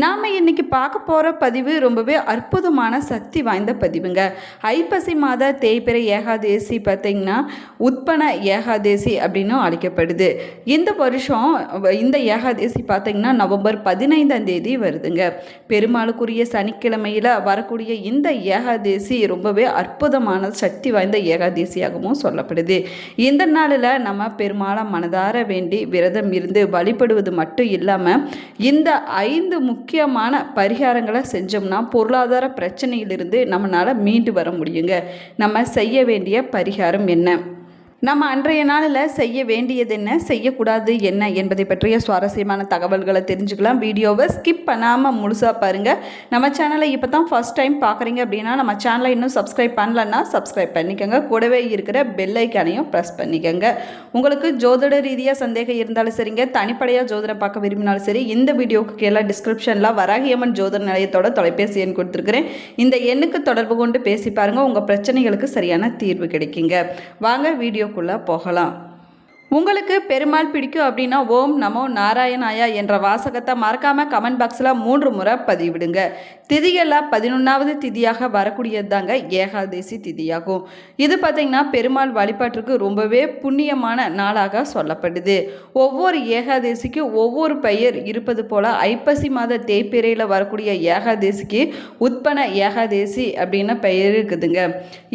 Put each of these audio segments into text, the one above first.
நாம் இன்னைக்கு பார்க்க போகிற பதிவு ரொம்பவே அற்புதமான சக்தி வாய்ந்த பதிவுங்க. ஐப்பசி மாத தேய்பிறை ஏகாதேசி பார்த்தீங்கன்னா உத்பன ஏகாதேசி அப்படின்னு அழைக்கப்படுது. இந்த வருஷம் இந்த ஏகாதேசி பார்த்திங்கன்னா நவம்பர் பதினைந்தாம் தேதி வருதுங்க. பெருமாளுக்குரிய சனிக்கிழமையில் வரக்கூடிய இந்த ஏகாதேசி ரொம்பவே அற்புதமான சக்தி வாய்ந்த ஏகாதேசியாகவும் சொல்லப்படுது. இந்த நாளில் நம்ம பெருமாளை மனதார வேண்டி விரதம் இருந்து வழிபடுவது மட்டும் இல்லாமல் இந்த ஐந்து முக்கியமான பரிகாரங்களை செஞ்சோம்னா பொருளாதார பிரச்சனையிலிருந்து நம்மளால் மீண்டு வர முடியுங்க. நம்ம செய்ய வேண்டிய பரிகாரம் என்ன? நம்ம அன்றைய நாளில் செய்ய வேண்டியது என்ன செய்யக்கூடாது என்ன? என்பதை பற்றிய சுவாரஸ்யமான தகவல்களை தெரிஞ்சுக்கலாம். வீடியோவை ஸ்கிப் பண்ணாமல் முழுசாக பாருங்கள் நம்ம சேனலை இப்போ தான் ஃபஸ்ட் டைம் பார்க்குறீங்க அப்படின்னா நம்ம சேனலை இன்னும் சப்ஸ்கிரைப் பண்ணலன்னா சப்ஸ்கிரைப் பண்ணிக்கோங்க. கூடவே இருக்கிற பெல் ஐக்கானையும் ப்ரெஸ் பண்ணிக்கோங்க. உங்களுக்கு ஜோதிட ரீதியாக சந்தேகம் இருந்தாலும் சரிங்க. தனிப்படையாக ஜோதிடம் பார்க்க விரும்பினாலும் சரி இந்த வீடியோவுக்கு கீழே டிஸ்கிரிப்ஷனில் வராகியம்மன் ஜோதிட நிலையத்தோட தொலைபேசி எண் கொடுத்துருக்குறேன். இந்த எண்ணுக்கு தொடர்பு கொண்டு பேசி பாருங்கள் உங்கள் பிரச்சனைகளுக்கு சரியான தீர்வு கிடைக்குங்க. வாங்க வீடியோ வீடியோக்குள்ளே போகலாம். உங்களுக்கு பெருமாள் பிடிக்கும் அப்படின்னா ஓம் நமோ நாராயணாயா என்ற வாசகத்தை மறக்காமல் கமெண்ட் பாக்ஸில் மூன்று முறை பதிவிடுங்க. திதிகளில் பதினொன்றாவது திதியாக வரக்கூடியது தாங்க ஏகாதேசி திதியாகும். இது பார்த்திங்கன்னா பெருமாள் வழிபாட்டிற்கு ரொம்பவே புண்ணியமான நாளாக சொல்லப்படுது. ஒவ்வொரு ஏகாதேசிக்கு ஒவ்வொரு பெயர் இருப்பது போல் ஐப்பசி மாத தேய்பிரையில் வரக்கூடிய ஏகாதேசிக்கு உட்பன ஏகாதேசி அப்படின்னு பெயர் இருக்குதுங்க.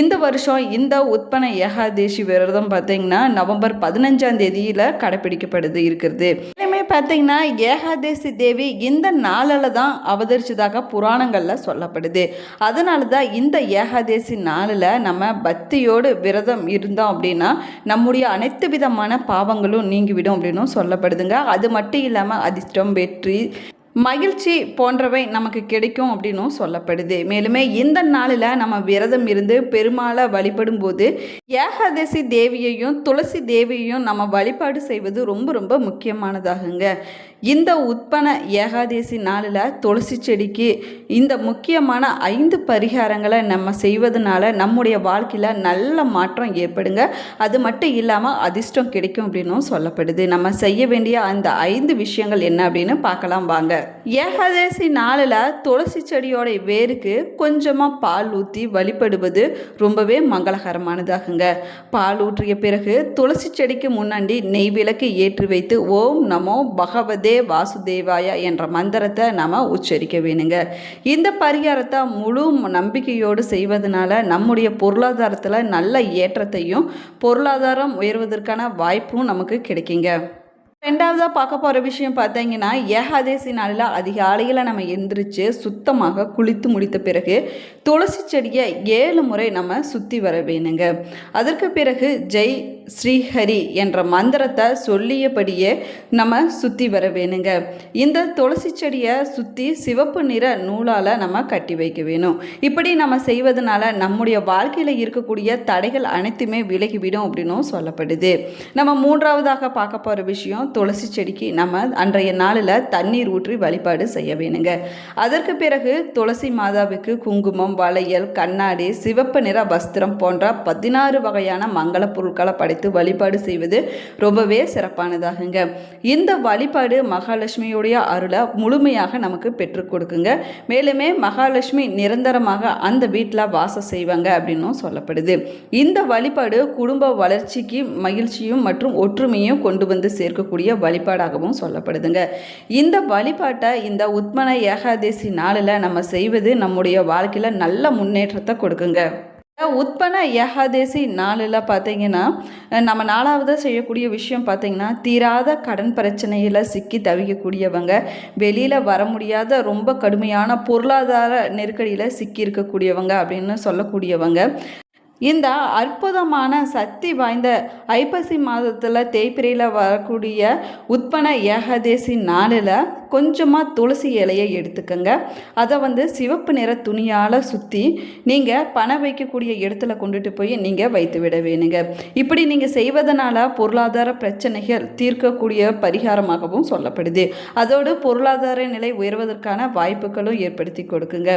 இந்த வருஷம் இந்த உட்பன ஏகாதேசி விரதம் பார்த்திங்கன்னா நவம்பர் பதினஞ்சு பதினஞ்சாம் தேதியில் கடைப்பிடிக்கப்படுது இருக்கிறது. இனிமேல் பார்த்தீங்கன்னா ஏகாதேசி தேவி இந்த நாளில் தான் அவதரிச்சதாக புராணங்களில் சொல்லப்படுது. அதனால தான் இந்த ஏகாதேசி நாளில் நம்ம பக்தியோடு விரதம் இருந்தோம் அப்படின்னா நம்முடைய அனைத்து விதமான பாவங்களும் நீங்கிவிடும் அப்படின்னும் சொல்லப்படுதுங்க. அது மட்டும் இல்லாமல் அதிர்ஷ்டம் வெற்றி மகிழ்ச்சி போன்றவை நமக்கு கிடைக்கும் அப்படின்னும் சொல்லப்படுது. மேலுமே இந்த நாளில் நம்ம விரதம் இருந்து பெருமாளை வழிபடும் போது ஏகாதசி தேவியையும் துளசி தேவியையும் நம்ம வழிபாடு செய்வது ரொம்ப ரொம்ப முக்கியமானதாகுங்க. இந்த உட்பன ஏகாதசி நாளில் துளசி செடிக்கு இந்த முக்கியமான ஐந்து பரிகாரங்களை நம்ம செய்வதனால நம்முடைய வாழ்க்கையில் நல்ல மாற்றம் ஏற்படுங்க. அது மட்டும் இல்லாமல் அதிர்ஷ்டம் கிடைக்கும் அப்படின்னும் சொல்லப்படுது. நம்ம செய்ய வேண்டிய அந்த ஐந்து விஷயங்கள் என்ன அப்படின்னு பார்க்கலாம் வாங்க. ஏகாதசி நாளில் துளசி செடியோட வேருக்கு கொஞ்சமாக பால் ஊற்றி வழிபடுவது ரொம்பவே மங்களகரமானதாகுங்க. பால் ஊற்றிய பிறகு துளசி செடிக்கு முன்னாடி நெய் விளக்கு ஏற்றி வைத்து ஓம் நமோ பகவதே வாசுதேவாயா என்ற மந்திரத்தை நாம் உச்சரிக்க வேணுங்க. இந்த பரிகாரத்தை முழு நம்பிக்கையோடு செய்வதனால நம்முடைய பொருளாதாரத்தில் நல்ல ஏற்றத்தையும் பொருளாதாரம் உயர்வதற்கான வாய்ப்பும் நமக்கு கிடைக்குங்க. ரெண்டாவதாக பார்க்க போகிற விஷயம் பார்த்தீங்கன்னா ஏகாதேசி நாளில் அதிகாலையில் நம்ம எந்திரிச்சு சுத்தமாக குளித்து முடித்த பிறகு துளசி செடியை ஏழு முறை நம்ம சுற்றி வர வேணுங்க. அதற்கு பிறகு ஜெய் ஸ்ரீஹரி என்ற மந்திரத்தை சொல்லியபடியே நம்ம சுற்றி வர வேணுங்க. இந்த துளசி செடியை சுற்றி சிவப்பு நிற நூலால் நம்ம கட்டி வைக்க வேணும். இப்படி நம்ம செய்வதனால நம்முடைய வாழ்க்கையில் இருக்கக்கூடிய தடைகள் அனைத்துமே விலகிவிடும் அப்படின்னும் சொல்லப்படுது. நம்ம மூன்றாவதாக பார்க்க போகிற விஷயம் துளசி செடிக்கு நம்ம அன்றைய நாளில் தண்ணீர் ஊற்றி வழிபாடு செய்ய வேணுங்க. அதற்கு பிறகு துளசி மாதாவுக்கு குங்குமம் வளையல் கண்ணாடி சிவப்பு நிற வஸ்திரம் போன்ற பதினாறு வகையான மங்கள பொருட்களை படைத்து வழிபாடு செய்வது ரொம்பவே சிறப்பானதாகுங்க. இந்த வழிபாடு மகாலட்சுமியுடைய அருளை முழுமையாக நமக்கு பெற்றுக் கொடுக்குங்க. மேலுமே மகாலட்சுமி நிரந்தரமாக அந்த வீட்டில் வாசம் செய்வாங்க அப்படின்னும் சொல்லப்படுது. இந்த வழிபாடு குடும்ப வளர்ச்சிக்கு மகிழ்ச்சியும் மற்றும் ஒற்றுமையும் கொண்டு வந்து சேர்க்கக்கூடிய வழிபாடாகவும் சொல்லப்படுதுங்க. இந்த வழிபாட்டை இந்த உத்மன ஏகாதசி நாளில் நம்ம செய்வது நம்முடைய வாழ்க்கையில் நல்ல முன்னேற்றத்தை கொடுக்குங்க. உற்பன ஏகாதேசி நாளில் பார்த்தீங்கன்னா நம்ம நாலாவது செய்யக்கூடிய விஷயம் பார்த்தீங்கன்னா தீராத கடன் பிரச்சனையில் சிக்கி தவிக்கக்கூடியவங்க வெளியில் வர முடியாத ரொம்ப கடுமையான பொருளாதார நெருக்கடியில் சிக்கி இருக்கக்கூடியவங்க அப்படின்னு சொல்லக்கூடியவங்க. இந்த அற்புதமான சக்தி வாய்ந்த ஐப்பசி மாதத்தில் தேய்பிரையில் வரக்கூடிய உட்பன ஏகாதேசி நாளில் கொஞ்சமாக துளசி இலையை எடுத்துக்கோங்க. அதை வந்து சிவப்பு நிற துணியால் சுற்றி நீங்கள் பணம் வைக்கக்கூடிய இடத்துல கொண்டுட்டு போய் நீங்கள் வைத்து விட வேணுங்க. இப்படி நீங்கள் செய்வதனால பொருளாதார பிரச்சனைகள் தீர்க்கக்கூடிய பரிகாரமாகவும் சொல்லப்படுது. அதோடு பொருளாதார நிலை உயர்வதற்கான வாய்ப்புகளும் ஏற்படுத்தி கொடுக்குங்க.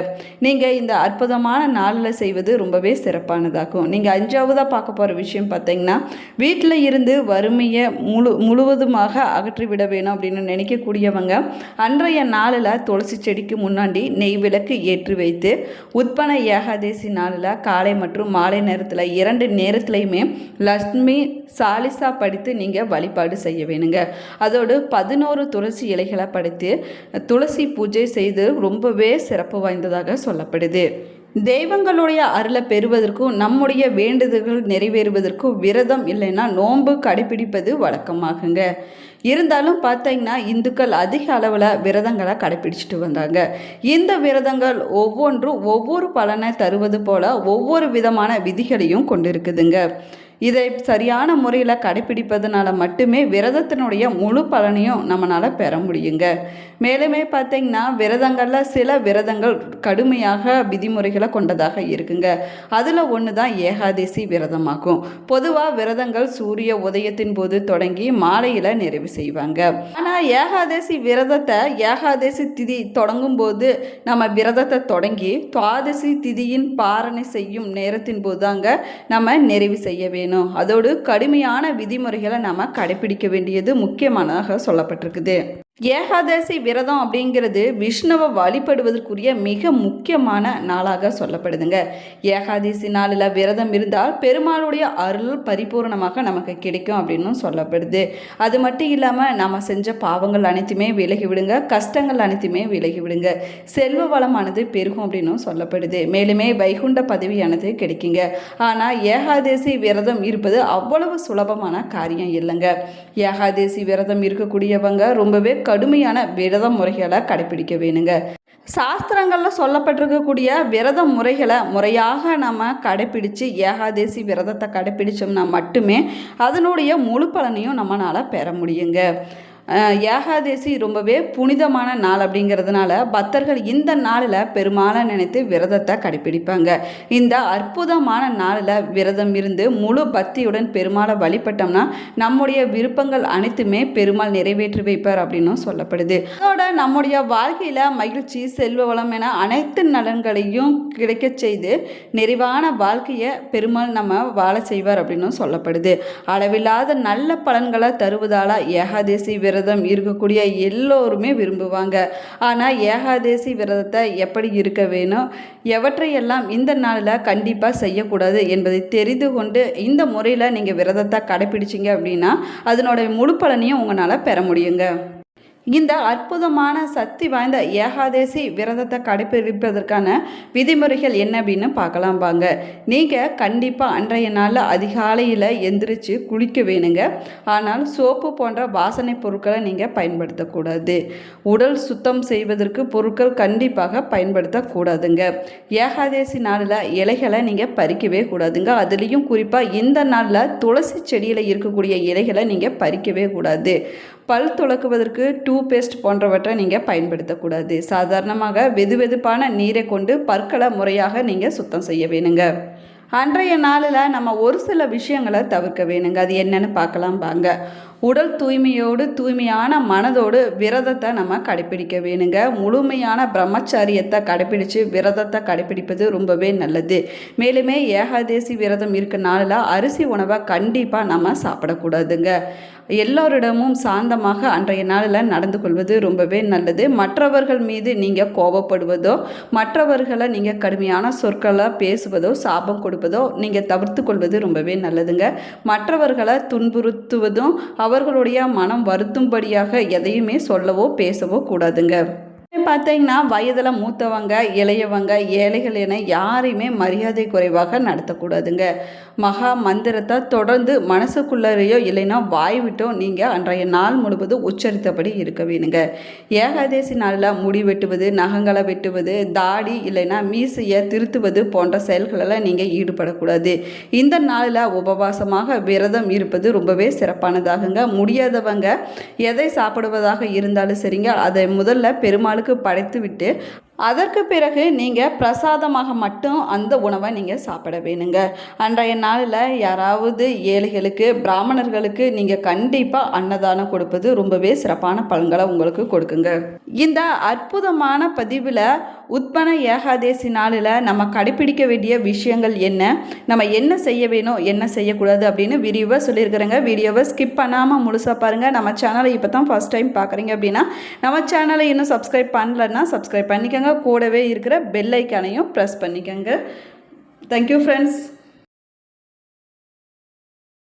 நீங்கள் இந்த அற்புதமான நாளில் செய்வது ரொம்பவே சிறப்பானதாகும். இருக்கும் நீங்கள் அஞ்சாவதாக பார்க்க போகிற விஷயம் பார்த்தீங்கன்னா வீட்டில் இருந்து வறுமையை முழு முழுவதுமாக அகற்றிவிட வேணும் அப்படின்னு நினைக்கக்கூடியவங்க அன்றைய நாளில் துளசி செடிக்கு முன்னாடி நெய் விளக்கு ஏற்றி வைத்து உட்பன ஏகாதேசி நாளில் காலை மற்றும் மாலை நேரத்தில் இரண்டு நேரத்துலையுமே லக்ஷ்மி சாலிசா படித்து நீங்கள் வழிபாடு செய்ய வேணுங்க. அதோடு பதினோரு துளசி இலைகளை படைத்து துளசி பூஜை செய்து ரொம்பவே சிறப்பு வாய்ந்ததாக சொல்லப்படுது. தெய்வங்களுடைய அருளை பெறுவதற்கும் நம்முடைய வேண்டுதல்கள் நிறைவேறுவதற்கும் விரதம் இல்லைன்னா நோன்பு கடைபிடிப்பது வழக்கமாகுங்க. இருந்தாலும் பார்த்தீங்கன்னா இந்துக்கள் அதிக அளவில் விரதங்களை கடைபிடிச்சிட்டு வந்தாங்க. இந்த விரதங்கள் ஒவ்வொன்றும் ஒவ்வொரு பலனை தருவது போல ஒவ்வொரு விதமான விதிகளையும் கொண்டிருக்குதுங்க. இதை சரியான முறையில் கடைபிடிப்பதனால மட்டுமே விரதத்தினுடைய முழு பலனையும் நம்மளால் பெற முடியுங்க. மேலுமே பார்த்தீங்கன்னா விரதங்களில் சில விரதங்கள் கடுமையாக விதிமுறைகளை கொண்டதாக இருக்குங்க. அதில் ஒன்று தான் ஏகாதசி விரதமாகும். பொதுவாக விரதங்கள் சூரிய உதயத்தின் போது தொடங்கி மாலையில் நிறைவு செய்வாங்க. ஆனால் ஏகாதசி விரதத்தை ஏகாதசி திதி தொடங்கும் போது நம்ம விரதத்தை தொடங்கி துவாதசி திதியின் பாரணை செய்யும் நேரத்தின் போது தாங்க நம்ம நிறைவு செய்ய வேணும். அதோடு கடுமையான விதிமுறைகளை நம்ம கடைப்பிடிக்க வேண்டியது முக்கியமானதாக சொல்லப்பட்டிருக்குது. ஏகாதசி விரதம் அப்படிங்கிறது விஷ்ணுவை வழிபடுவதற்குரிய மிக முக்கியமான நாளாக சொல்லப்படுதுங்க. ஏகாதசி நாளில் விரதம் இருந்தால் பெருமாளுடைய அருள் பரிபூர்ணமாக நமக்கு கிடைக்கும் அப்படின்னு சொல்லப்படுது. அது மட்டும் இல்லாமல் நம்ம செஞ்ச பாவங்கள் அனைத்துமே விலகி விடுங்க. கஷ்டங்கள் அனைத்துமே விலகி விடுங்க. செல்வ வளமானது பெருகும் அப்படின்னும் சொல்லப்படுது. மேலுமே வைகுண்ட பதவியானது கிடைக்குங்க. ஆனால் ஏகாதசி விரதம் இருப்பது அவ்வளவு சுலபமான காரியம் இல்லைங்க. ஏகாதசி விரதம் இருக்கக்கூடியவங்க ரொம்பவே கடுமையான விரத முறைகளை கடைபிடிக்க வேணுங்க. சாஸ்திரங்களில் சொல்லப்பட்டிருக்கக்கூடிய விரத முறைகளை முறையாக நம்ம கடைப்பிடித்து ஏகாதேசி விரதத்தை கடைப்பிடிச்சோம்னா மட்டுமே அதனுடைய முழு பலனையும் நம்மளால் பெற முடியுங்க. ஏகாதேசி ரொம்பவே புனிதமான நாள் அப்படிங்கிறதுனால பக்தர்கள் இந்த நாளில் பெருமாளை நினைத்து விரதத்தை கடைப்பிடிப்பாங்க இந்த அற்புதமான நாளில் விரதம் இருந்து முழு பக்தியுடன் பெருமாளை வழிபட்டோம்னா நம்முடைய விருப்பங்கள் அனைத்துமே பெருமாள் நிறைவேற்றி வைப்பார் அப்படின்னும் சொல்லப்படுது. அதோட நம்முடைய வாழ்க்கையில் மகிழ்ச்சி செல்வ வளம் என அனைத்து நலன்களையும் கிடைக்கச் செய்து நிறைவான வாழ்க்கையை பெருமாள் நம்ம வாழ செய்வார் அப்படின்னும் சொல்லப்படுது. அளவில்லாத நல்ல பலன்களை தருவதால் ஏகாதேசி விரதம் இருக்கக்கூடிய எல்லோருமே விரும்புவாங்க. ஆனால் ஏகாதேசி விரதத்தை எப்படி இருக்க வேணும்? எவற்றையெல்லாம் இந்த நாளில் கண்டிப்பாக செய்யக்கூடாது என்பதை தெரிந்து கொண்டு இந்த முறையில் நீங்கள் விரதத்தை கடைப்பிடிச்சிங்க அப்படின்னா அதனோட முழு பலனையும் உங்களால் பெற முடியுங்க. இந்த அற்புதமான சக்தி வாய்ந்த ஏகாதேசி விரதத்தை கடைபிடிப்பதற்கான விதிமுறைகள் என்ன அப்படின்னு பார்க்கலாம் வாங்க. நீங்கள் கண்டிப்பாக அன்றைய நாளில் அதிகாலையில் எந்திரிச்சு குளிக்க வேணுங்க. ஆனால் சோப்பு போன்ற வாசனை பொருட்களை நீங்கள் பயன்படுத்தக்கூடாது. உடல் சுத்தம் செய்வதற்கு பொருட்கள் கண்டிப்பாக பயன்படுத்தக்கூடாதுங்க. ஏகாதேசி நாளில் இலைகளை நீங்கள் பறிக்கவே கூடாதுங்க. அதுலேயும் குறிப்பாக இந்த நாளில் துளசி செடியில் இருக்கக்கூடிய இலைகளை நீங்கள் பறிக்கவே கூடாது. பல் துலக்குவதற்கு டூ பேஸ்ட் போன்றவற்றை நீங்கள் பயன்படுத்தக்கூடாது. சாதாரணமாக வெது வெதுப்பான நீரை கொண்டு பற்களை முறையாக நீங்கள் சுத்தம் செய்ய வேணுங்க. அன்றைய நாளில் நம்ம ஒரு சில விஷயங்களை தவிர்க்க வேணுங்க. அது என்னென்னு பார்க்கலாம் வாங்க. உடல் தூய்மையோடு தூய்மையான மனதோடு விரதத்தை நம்ம கடைப்பிடிக்க வேணுங்க. முழுமையான பிரம்மச்சாரியத்தை கடைப்பிடித்து விரதத்தை கடைப்பிடிப்பது ரொம்பவே நல்லது. மேலுமே ஏகாதேசி விரதம் இருக்க நாளில் அரிசி உணவை கண்டிப்பாக நம்ம சாப்பிடக்கூடாதுங்க. எல்லோரிடமும் சாந்தமாக அன்றைய நாளில் நடந்து கொள்வது ரொம்பவே நல்லது. மற்றவர்கள் மீது நீங்கள் கோபப்படுவதோ மற்றவர்களை நீங்கள் கடுமையான சொற்களை பேசுவதோ சாபம் கொடுப்பதோ நீங்கள் தவிர்த்து கொள்வது ரொம்பவே நல்லதுங்க. மற்றவர்களை துன்புறுத்துவதும் அவர்களுடைய மனம் வருத்தும்படியாக எதையுமே சொல்லவோ பேசவோ கூடாதுங்க. பார்த்தீங்கன்னா வயதில் மூத்தவங்க இளையவங்க ஏழைகள் என யாரையுமே மரியாதை குறைவாக நடத்தக்கூடாதுங்க. மகா மந்திரத்தை தொடர்ந்து மனசுக்குள்ளறையோ இல்லைன்னா வாய் விட்டோ நீங்கள் அன்றைய நாள் முழுவதும் உச்சரித்தபடி இருக்க வேணுங்க. ஏகாதேசி நாளில் முடி வெட்டுவது நகங்களை வெட்டுவது தாடி இல்லைன்னா மீசையை திருத்துவது போன்ற செயல்களெல்லாம் நீங்கள் ஈடுபடக்கூடாது. இந்த நாளில் உபவாசமாக விரதம் இருப்பது ரொம்பவே சிறப்பானதாகுங்க. முடியாதவங்க எதை சாப்பிடுவதாக இருந்தாலும் சரிங்க. அதை முதல்ல பெருமாளுக்கு படைத்து விட்டு அதற்கு பிறகு நீங்கள் பிரசாதமாக மட்டும் அந்த உணவை நீங்கள் சாப்பிட வேணுங்க. அன்றைய நாளில் யாராவது ஏழைகளுக்கு பிராமணர்களுக்கு நீங்கள் கண்டிப்பாக அன்னதானம் கொடுப்பது ரொம்பவே சிறப்பான பலன்களை உங்களுக்கு கொடுக்குங்க. இந்த அற்புதமான பதிவில் உத்பன ஏகாதேசி நாளில் நம்ம கடைப்பிடிக்க வேண்டிய விஷயங்கள் என்ன? நம்ம என்ன செய்ய வேணும்? என்ன செய்யக்கூடாது? அப்படின்னு விரிவாக சொல்லியிருக்கிறேங்க. வீடியோவை ஸ்கிப் பண்ணாமல் முழுசாக பாருங்கள் நம்ம சேனலை இப்போ தான் ஃபஸ்ட் டைம் பார்க்குறீங்க அப்படின்னா நம்ம சேனலை இன்னும் சப்ஸ்கிரைப் பண்ணலன்னா சப்ஸ்கிரைப் பண்ணிக்கோங்க. கூடவே இருக்கிற பெல் ஐக்கானையும் ப்ரெஸ் பண்ணிக்கோங்க. Thank you friends